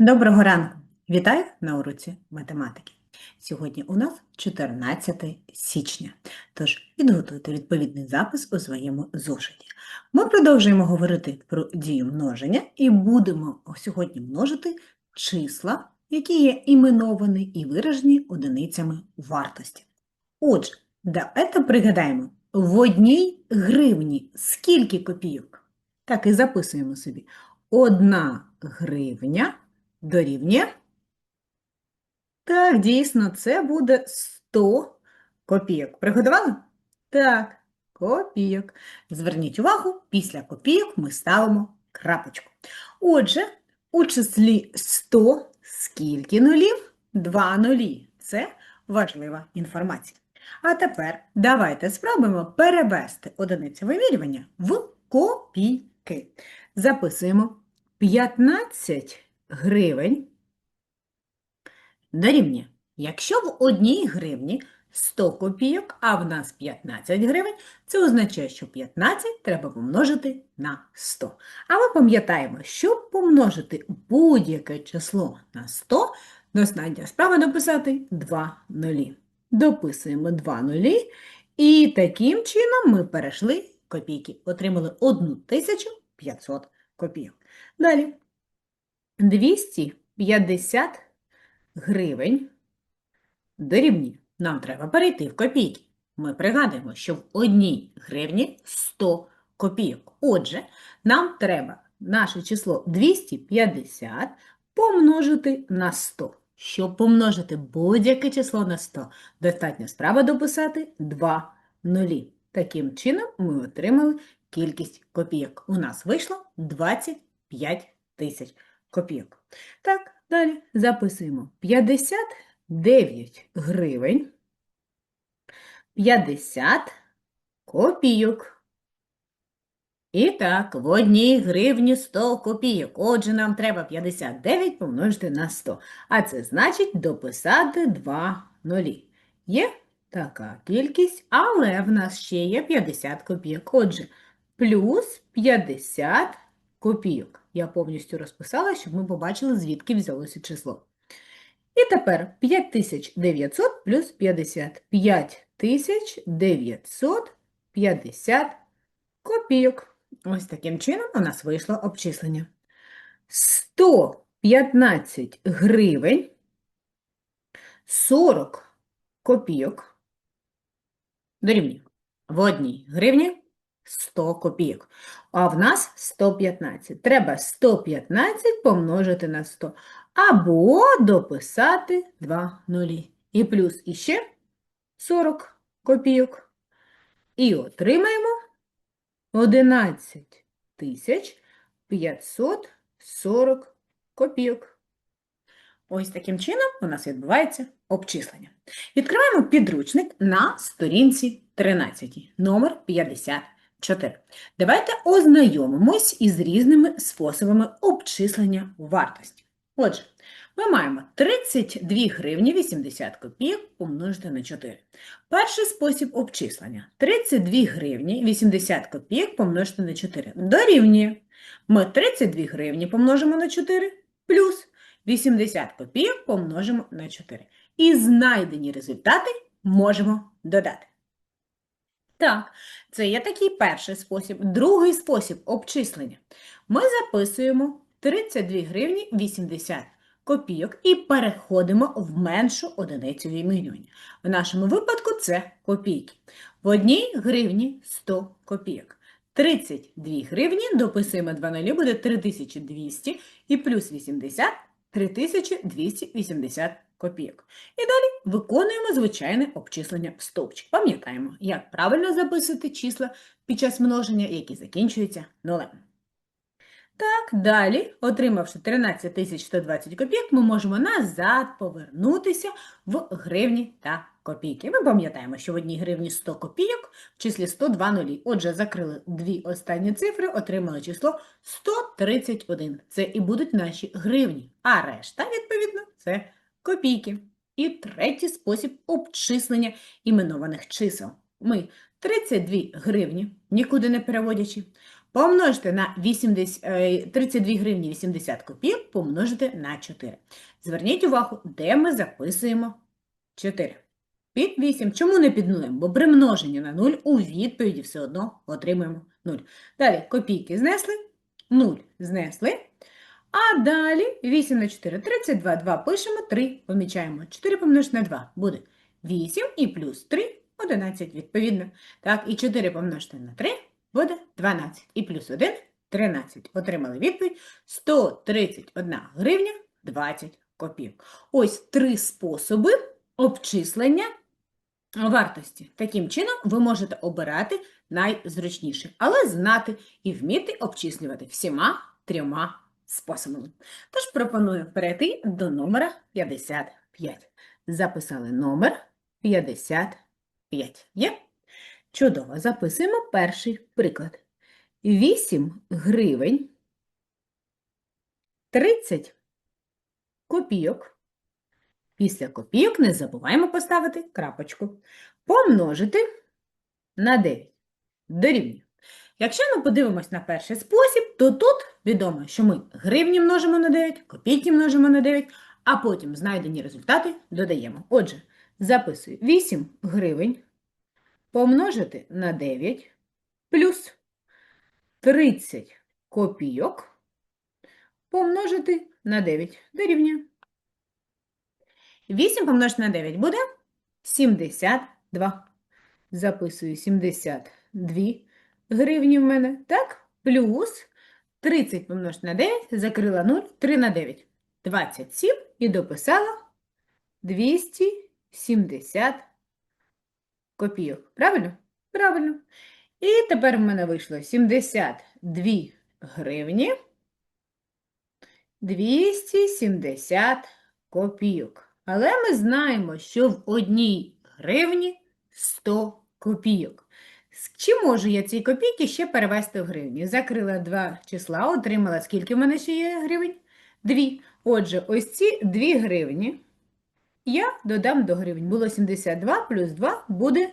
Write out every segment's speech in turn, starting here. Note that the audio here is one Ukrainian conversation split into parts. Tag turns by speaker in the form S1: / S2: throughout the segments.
S1: Доброго ранку! Вітаю на уроці математики. Сьогодні у нас 14 січня, тож підготуйте відповідний запис у своєму зошиті. Ми продовжуємо говорити про дію множення і будемо сьогодні множити числа, які є іменовані і виражені одиницями вартості. Отже, давайте пригадаємо, в одній гривні скільки копійок? Так і записуємо собі. Одна гривня дорівнює. Так, дійсно, це буде 100 копійок. Приготували? Так, копійок. Зверніть увагу, після копійок ми ставимо крапочку. Отже, у числі 100 скільки нулів? Два нулі. Це важлива інформація. А тепер давайте спробуємо перевести одиницю вимірювання в копійки. Записуємо 15 гривень дорівнює. Якщо в одній гривні 100 копійок, а в нас 15 гривень, це означає, що 15 треба помножити на 100. А ми пам'ятаємо, щоб помножити будь-яке число на 100, достатньо справа написати 2 нулі. Дописуємо 2 нулі, і таким чином ми перейшли копійки, отримали 1500 копійок. Далі 250 гривень дорівнює. Нам треба перейти в копійки. Ми пригадуємо, що в одній гривні 100 копійок. Отже, нам треба наше число 250 помножити на 100. Щоб помножити будь-яке число на 100, достатньо справа дописати 2 нулі. Таким чином ми отримали кількість копійок. У нас вийшло 25 тисяч копійок. Так, далі записуємо 59 гривень, 50 копійок. І так, в одній гривні 100 копійок. Отже, нам треба 59 помножити на 100. А це значить дописати 2 нулі. Є така кількість, але в нас ще є 50 копійок. Отже, плюс 50 копійок. Я повністю розписала, щоб ми побачили, звідки взялося число. І тепер 5900 плюс 50. 5950 копійок. Ось таким чином у нас вийшло обчислення. 115 гривень 40 копійок дорівнює. В одній гривні 100 копійок. А в нас 115. Треба 115 помножити на 100. Або дописати 2 нулі. І плюс іще 40 копійок. І отримаємо 11 тисяч 540 копійок. Ось таким чином у нас відбувається обчислення. Відкриваємо підручник на сторінці 13, номер 54. Давайте ознайомимось із різними способами обчислення вартості. Отже, ми маємо 32 гривні 80 копійок помножити на 4. Перший спосіб обчислення. 32 гривні 80 копійок помножити на 4. Дорівнює. Ми 32 гривні помножимо на 4 плюс 80 копійок помножимо на 4. І знайдені результати можемо додати. Так, це є такий перший спосіб. Другий спосіб обчислення. Ми записуємо 32 гривні 80 копійок і переходимо в меншу одиницю вимірювання. В нашому випадку це копійки. В одній гривні 100 копійок. 32 гривні, дописуємо 2 нулі, буде 3200 і плюс 80 3280 копійок. І далі виконуємо звичайне обчислення в стовпчик. Пам'ятаємо, як правильно записувати числа під час множення, які закінчуються нулем. Так, далі, отримавши 13 120 копійок, ми можемо назад повернутися в гривні та копійки. Ми пам'ятаємо, що в одній гривні 100 копійок в числі 102 нулі. Отже, закрили дві останні цифри, отримали число 131. Це і будуть наші гривні, а решта, відповідно, це копійки. І третій спосіб обчислення іменованих чисел. Ми 32 гривні, нікуди не переводячи, Помножте на 80, е, 32 гривні 80 копійок, помножити на 4. Зверніть увагу, де ми записуємо 4. Під 8. Чому не під нулем? Бо при множенні на 0 у відповіді все одно отримуємо 0. Далі копійки знесли, 0 знесли. А далі 8 на 4, 32, 2 пишемо, 3 помічаємо. 4 помножити на 2 буде 8 і плюс 3 – 11 відповідно. Так, і 4 помножити на 3 буде 12. І плюс 1 – 13. Отримали відповідь 131 гривня 20 копійок. Ось три способи обчислення вартості. Таким чином ви можете обирати найзручніше, але знати і вміти обчислювати всіма трьома способами. Тож пропоную перейти до номера 55. Записали номер 55. Є? Чудово. Записуємо перший приклад. 8 гривень 30 копійок. Після копійок не забуваємо поставити крапочку. Помножити на 9 дорівнює. Якщо ми подивимось на перший спосіб, то тут відомо, що ми гривні множимо на 9, копійки множимо на 9, а потім знайдені результати додаємо. Отже, записую 8 гривень помножити на 9 плюс 30 копійок помножити на 9 дорівнює. 8 помножити на 9 буде 72. Записую 72 гривні в мене, так? Плюс 30 помножити на 9, закрила 0, 3 на 9. 27 і дописала 270 копійок. Правильно? Правильно. І тепер в мене вийшло 72 гривні 270 копійок. Але ми знаємо, що в одній гривні 100 копійок. Чи можу я ці копійки ще перевести в гривні? Закрила два числа, отримала скільки в мене ще є гривень? Дві. Отже, ось ці дві гривні я додам до гривень. Було 72 плюс 2 буде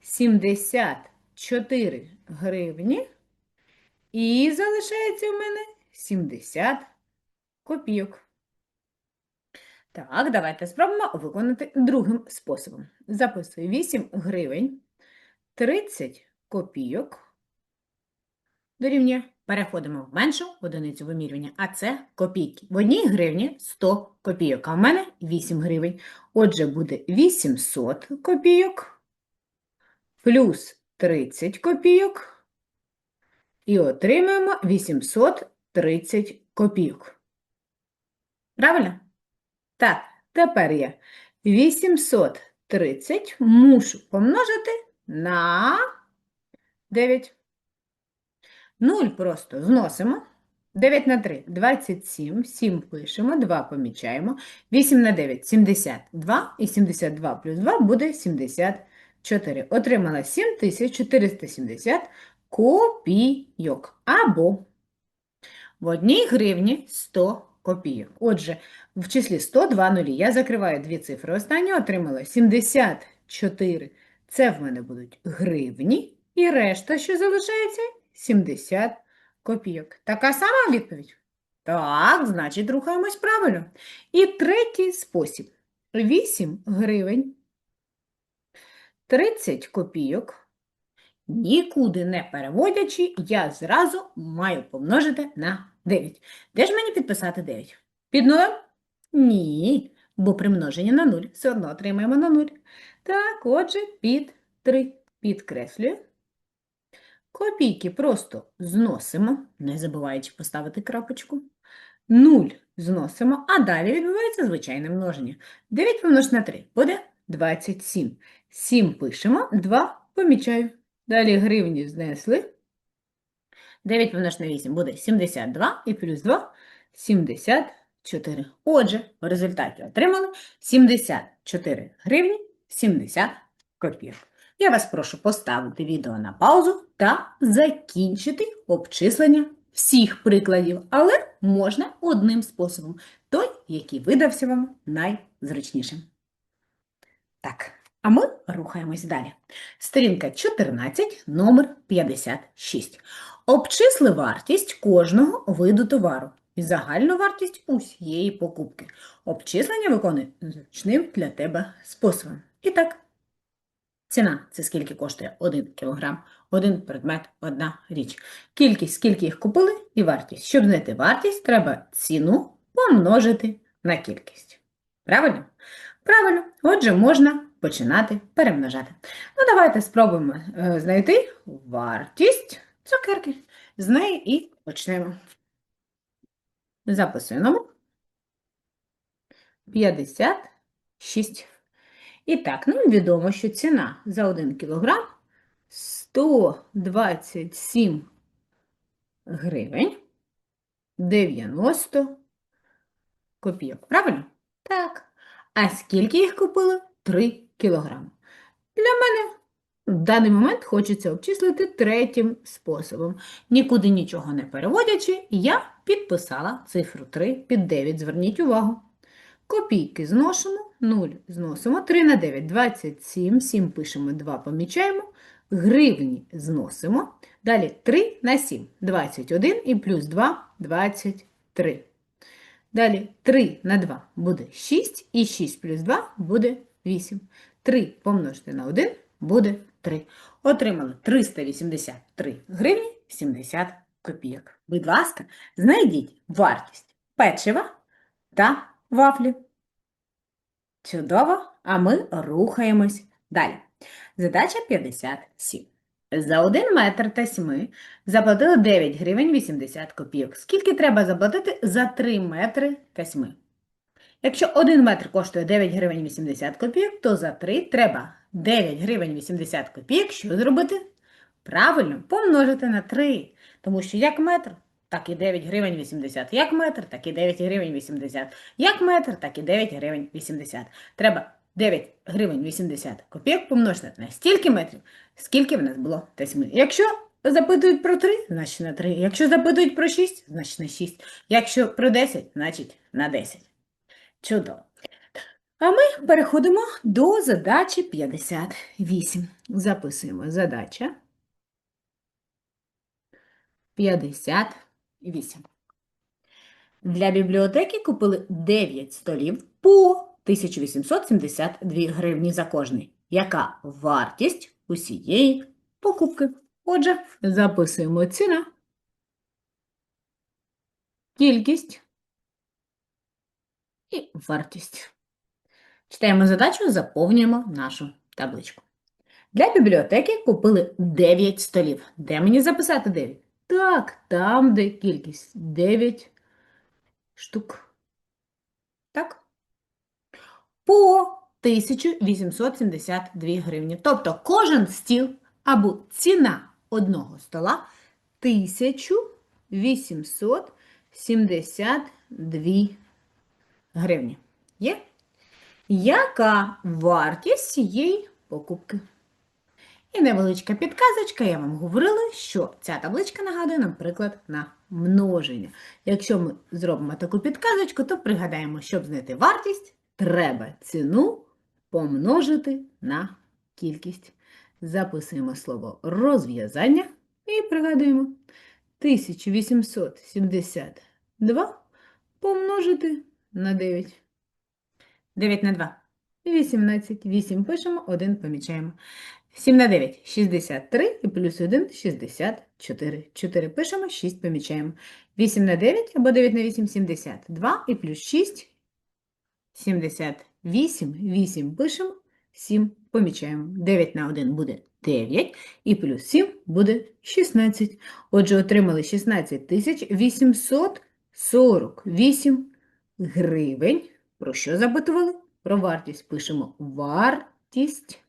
S1: 74 гривні. І залишається в мене 70 копійок. Так, давайте спробуємо виконати другим способом. Записую 8 гривень 30 копійок. Дорівнює. Переходимо в меншу одиницю вимірювання, а це копійки. В одній гривні 100 копійок, а в мене 8 гривень. Отже, буде 800 копійок плюс 30 копійок. І отримаємо 830 копійок. Правильно? Так, тепер я 830 мушу помножити на 9. 0 просто зносимо. 9 на 3 – 27, 7 пишемо, 2 помічаємо. 8 на 9 – 72, і 72 плюс 2 буде 74. Отримала 7470 копійок. Або в одній гривні 100 копійок. Отже, в числі 100 два нулі. Я закриваю дві цифри. Останнє отримала 74. Це в мене будуть гривні. І решта, що залишається, 70 копійок. Така сама відповідь? Так, значить, рухаємось правильно. І третій спосіб. 8 гривень 30 копійок. Нікуди не переводячи, я зразу маю помножити на 9. Де ж мені підписати 9? Під нулем? Ні, бо при множенні на 0 все одно отримаємо на 0. Так, отже, під 3 підкреслюю. Копійки просто зносимо, не забуваючи поставити крапочку. 0 зносимо, а далі відбувається звичайне множення. 9 помножити на 3 буде 27. 7 пишемо, 2 помічаю. Далі гривні знесли. 9 помножити на 8 буде 72 і плюс 2 – 74. Отже, в результаті отримали 74 гривні 70 копійок. Я вас прошу поставити відео на паузу та закінчити обчислення всіх прикладів, але можна одним способом, той, який видався вам найзручнішим. Так, А ми рухаємось далі. Сторінка 14, номер 56. Обчисли вартість кожного виду товару і загальну вартість усієї покупки. Обчислення виконує зручним для тебе способом. І так, ціна – це скільки коштує 1 кг, один предмет, одна річ. Кількість, скільки їх купили, і вартість. Щоб знайти вартість, треба ціну помножити на кількість. Правильно? Правильно. Отже, можна починати перемножати. Ну, давайте спробуємо е, знайти вартість цукерки. З неї і почнемо. Записуємо. 56. І так, нам відомо, що ціна за 1 кілограм 127 гривень 90 копійок. Правильно? Так. А скільки їх купили? 3 кілограми. Для мене в даний момент хочеться обчислити третім способом. Нікуди нічого не переводячи, я підписала цифру 3 під 9. Зверніть увагу. Копійки зносимо, 0 зносимо, 3 на 9 – 27, 7 пишемо, 2 помічаємо, гривні зносимо, далі 3 на 7 – 21 і плюс 2 – 23. Далі 3 на 2 буде 6, і 6 плюс 2 буде 8. 3 помножити на 1 буде 3. Отримали 383 гривні 70 копійок. Будь ласка, знайдіть вартість печива та вафлі. Чудово, а ми рухаємось далі. Задача 57. За 1 метр та 7 заплатили 9 гривень 80 копійок. Скільки треба заплатити за 3 метри та 7? Якщо 1 метр коштує 9 гривень 80 копійок, то за 3 треба 9 гривень 80 копійок. Що зробити? Правильно, помножити на 3. Тому що як метр, так і 9 гривень 80. Як метр, так і 9 гривень 80. Як метр, так і 9 гривень 80. Треба 9 гривень 80 копійок помножити на стільки метрів, скільки в нас було тесьми. Якщо запитують про 3, значить на 3. Якщо запитують про 6, значить на 6. Якщо про 10, значить на 10. Чудово. А ми переходимо до задачі 58. Записуємо задача 58. Для бібліотеки купили 9 столів по 1872 гривні за кожний. Яка вартість усієї покупки? Отже, записуємо ціна, кількість і вартість. Читаємо задачу, заповнюємо нашу табличку. Для бібліотеки купили 9 столів. Де мені записати 9? Так, там, де кількість 9 штук. Так? По 1872 гривні. Тобто кожен стіл або ціна одного стола 1872 гривні. Є? Яка вартість цієї покупки? І невеличка підказочка, я вам говорила, що ця табличка нагадує нам приклад на множення. Якщо ми зробимо таку підказочку, то пригадаємо, щоб знайти вартість, треба ціну помножити на кількість. Записуємо слово розв'язання і пригадуємо 1872 помножити на 9. 9 на 2. 18. 8 пишемо, 1 помічаємо. 7 на 9 – 63 і плюс 1 – 64. 4 пишемо, 6 помічаємо. 8 на 9 або 9 на 8 – 72 і плюс 6 – 78. 8 пишемо, 7 помічаємо. 9 на 1 буде 9 і плюс 7 буде 16. Отже, отримали 16 тисяч 848 гривень. Про що запитували? Про вартість пишемо вартість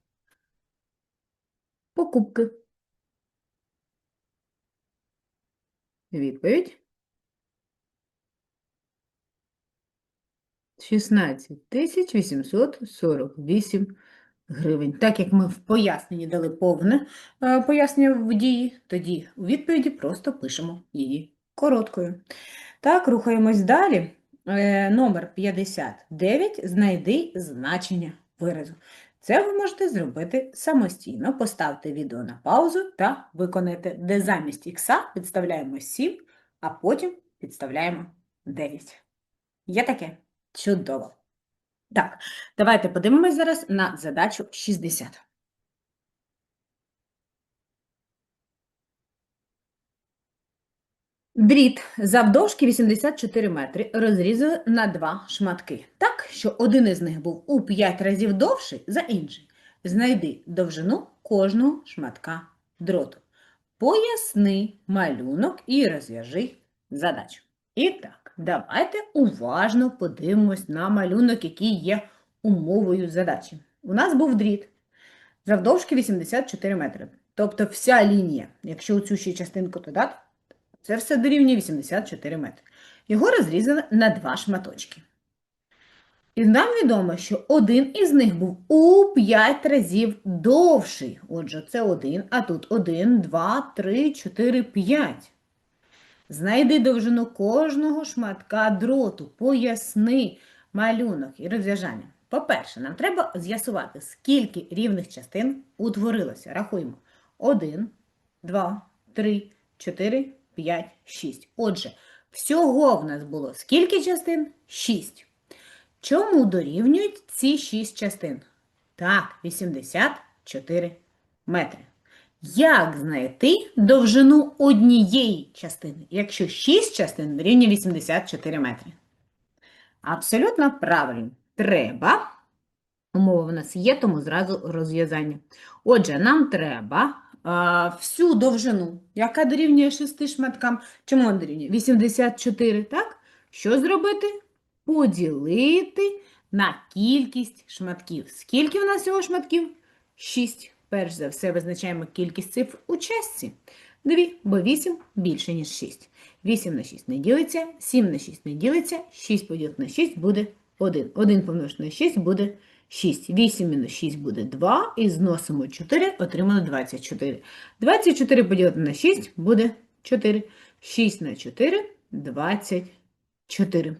S1: покупки. Відповідь. 16 848 гривень. Так як ми в поясненні дали повне е, пояснення в дії, тоді у відповіді просто пишемо її короткою. Так, рухаємось далі. Е, Номер 59. Знайди значення виразу. Це ви можете зробити самостійно. Поставте відео на паузу та виконайте, де замість х підставляємо 7, а потім підставляємо 9. Є таке? Чудово. Так, давайте подивимось зараз на задачу 60. Дріт завдовжки 84 метри розрізали на два шматки, так, що один із них був у 5 разів довший за інший. Знайди довжину кожного шматка дроту. Поясни малюнок і розв'яжи задачу. І так, давайте уважно подивимось на малюнок, який є умовою задачі. У нас був дріт завдовжки 84 метри. Тобто вся лінія, якщо цю ще частинку додати, це все дорівнює 84 метри. Його розрізали на два шматочки. І нам відомо, що один із них був у 5 разів довший. Отже, це один, а тут 1, 2, 3, 4, 5. Знайди довжину кожного шматка дроту, поясни малюнок і розв'яжання. По-перше, нам треба з'ясувати, скільки рівних частин утворилося. Рахуємо. 1, 2, 3, 4, 5, 6. Отже, всього в нас було скільки частин? 6. Чому дорівнюють ці 6 частин? Так, 84 метри. Як знайти довжину однієї частини, якщо 6 частин дорівнює 84 метри? Абсолютно правильно. Треба. Умова в нас є, тому зразу розв'язання. Отже, нам треба всю довжину, яка дорівнює 6 шматкам. Чому вона дорівнює? 84, так? Що зробити? Поділити на кількість шматків. Скільки в нас всього шматків? 6. Перш за все визначаємо кількість цифр у частці. 2, бо 8 більше, ніж 6. 8 на 6 не ділиться, 7 на 6 не ділиться, 6 поділити на 6 буде 1. 1 помножити на 6 буде 6. 8 мінус 6 буде 2. І зносимо 4, отримали 24. 24 поділити на 6 буде 4. 6 на 4 – 24.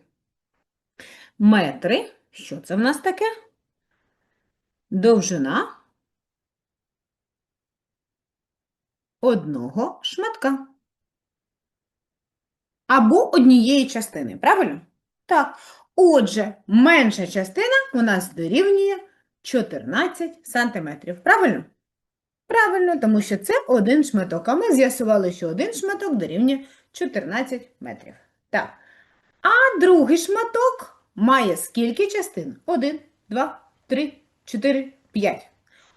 S1: Метри. Що це в нас таке? Довжина одного шматка. Або однієї частини, правильно? Так. Отже, менша частина у нас дорівнює 14 сантиметрів. Правильно? Правильно, тому що це один шматок. А ми з'ясували, що один шматок дорівнює 14 метрів. Так. А другий шматок має скільки частин? 1, 2, 3, 4, 5.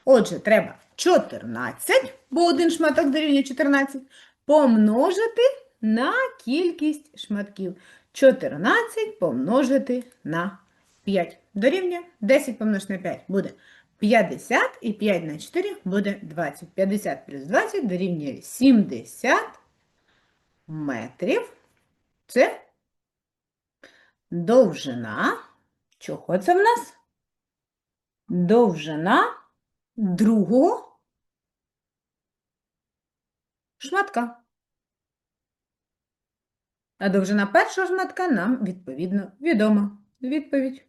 S1: Отже, треба 14, бо один шматок дорівнює 14, помножити на кількість шматків. 14 помножити на 5. Дорівнює 10 помножити на 5 буде 50 і 5 на 4 буде 20. 50 плюс 20 дорівнює 70 метрів. Це довжина. Чого це в нас? Довжина другого шматка. А довжина першого шматка нам, відповідно, відома. Відповідь.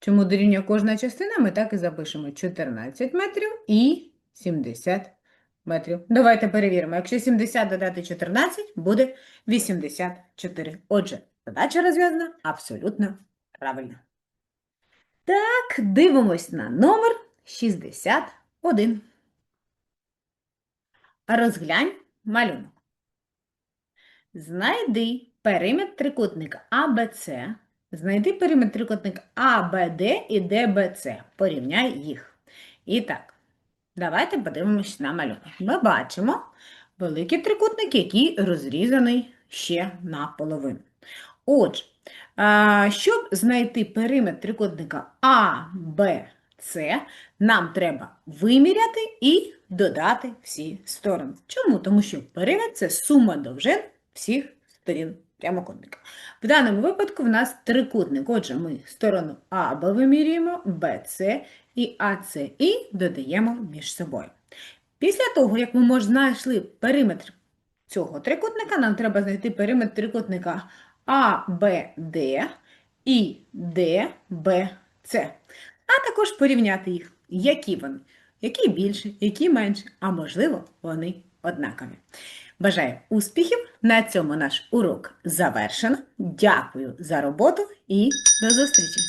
S1: Чому дорівнює кожна частина, ми так і запишемо 14 метрів і 70 метрів. Давайте перевіримо. Якщо 70 додати 14, буде 84. Отже, задача розв'язана абсолютно правильно. Так, дивимось на номер 61. Розглянь малюнок. Знайди периметр трикутника АБЦ. Знайди периметр трикутника АБД і ДБЦ. Порівняй їх. І так, давайте подивимось на малюнок. Ми бачимо великий трикутник, який розрізаний ще наполовину. Отже, щоб знайти периметр трикутника АБЦ, нам треба виміряти і додати всі сторони. Чому? Тому що периметр – це сума довжин всіх сторін прямокутника. В даному випадку в нас трикутник. Отже, ми сторону АБ вимірюємо, БЦ і АЦ додаємо між собою. Після того, як ми знайшли периметр цього трикутника, нам треба знайти периметр трикутника АБД і ДБЦ. а також порівняти їх, які вони, які більше, які менше, а можливо, вони однакові. Бажаю успіхів! На цьому наш урок завершено. Дякую за роботу і до зустрічі!